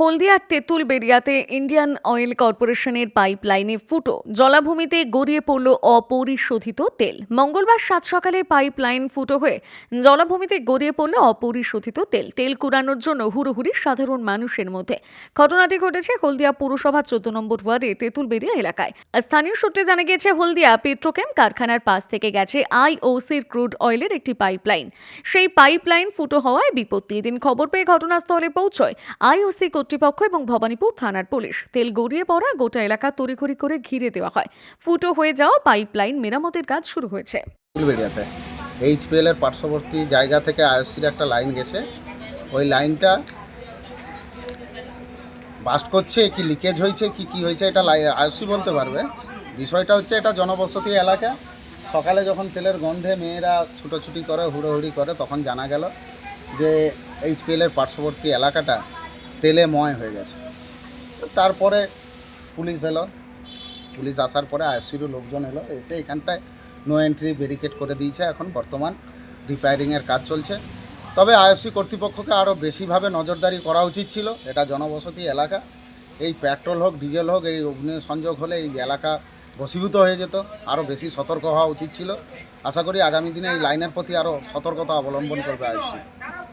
হলদিয়ার তেঁতুল বেরিয়াতে Indian oil কর্পোরেশনের পাইপ লাইনে ফুটো। জলাভূমিতে গড়িয়ে পড়ল অপরিশোধিত তেল। মঙ্গলবার সাত সকালে পাইপ লাইন ফুটো হয়ে জলাভূমিতে গড়িয়ে পড়ল অপরিশোধিত তেল। তেল কুড়ানোর জন্য হুড়োহুড়ি সাধারণ মানুষের মধ্যে। ঘটনাটি ঘটেছে হলদিয়া পুরসভা চোদ্দ নম্বর ওয়ার্ডে তেঁতুলবেড়িয়া এলাকায়। স্থানীয় সূত্রে জানা গিয়েছে, হলদিয়া পেট্রোকেম কারখানার পাশ থেকে গেছে আইওসির ক্রুড অয়েলের একটি পাইপলাইন। সেই পাইপলাইন ফুটো হওয়ায় বিপত্তি এদিন খবর পেয়ে ঘটনাস্থলে পৌঁছয় আইওসি কর্তৃপক্ষ এবং ভবানীপুর থানার পুলিশ। তেল গড়িয়ে পড়া গোটা এলাকা তড়িঘড়ি করে ঘিরে দেওয়া হয়। ফুটো হয়ে যাওয়া পাইপলাইন মেরামতের কাজ শুরু হয়েছে। বেরিয়াতে। এইচপিএল এর পার্শ্ববর্তী জায়গা থেকে আইএসসির একটা লাইন গেছে। ওই লাইনটা বাস্ট করছে, কি লিকেজ হয়েছে, কি কি হয়েছে এটা আইএসসি বলতে পারবে। বিষয়টা হচ্ছে এটা জনবসতি এলাকা। সকালে যখন তেলের গন্ধে মেয়েরা ছুটোছুটি করে, হুড়োহুড়ি করে, তখন জানা গেল যে এইচপিএল এর পার্শ্ববর্তী এলাকাটা তেলে ময় হয়ে গেছে। তারপরে পুলিশ এলো। পুলিশ আসার পরে আইএসসিরও লোকজন এলো। এসে এখানটায় নো এন্ট্রি ব্যারিকেড করে দিয়েছে। এখন বর্তমান রিপেয়ারিংয়ের কাজ চলছে। তবে আইএসসি কর্তৃপক্ষকে আরও বেশিভাবে নজরদারি করা উচিত ছিল। এটা জনবসতি এলাকা। এই পেট্রোল হোক ডিজেল হোক, এই অগ্নি সংযোগ হলে এই এলাকা বসীভূত হয়ে যেত। আরও বেশি সতর্ক হওয়া উচিত ছিল। আশা করি আগামী দিনে এই লাইনের প্রতি আরও সতর্কতা অবলম্বন করবে